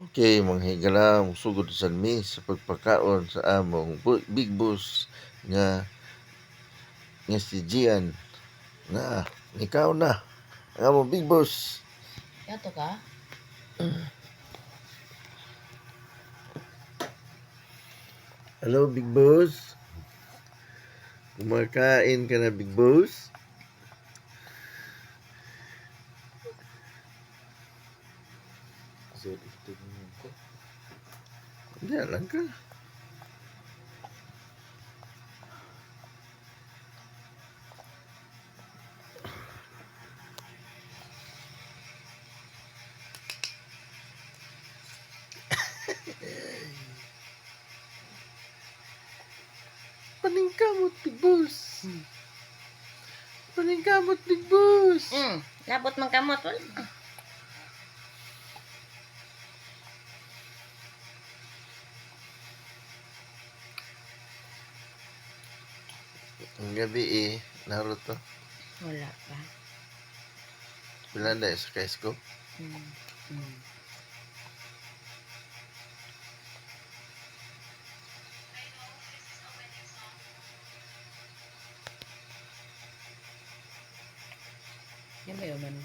Okay, mga higala, sugod sa mi sa pagpakaon sa among bu- big boss nga nga si Gian. Na ikaw na. Ang among big boss. Yato ka? hello big boss. Kumakain ka na big boss Hindi lang ka. Paningkamot, big boss. Paningkamot, big boss. Hmm, labot man kamot. Wala. Ang gabi eh, Naruto. Wala pa. Bilanda sa Kaisco. Hmm. Hmm. Yan ba yun?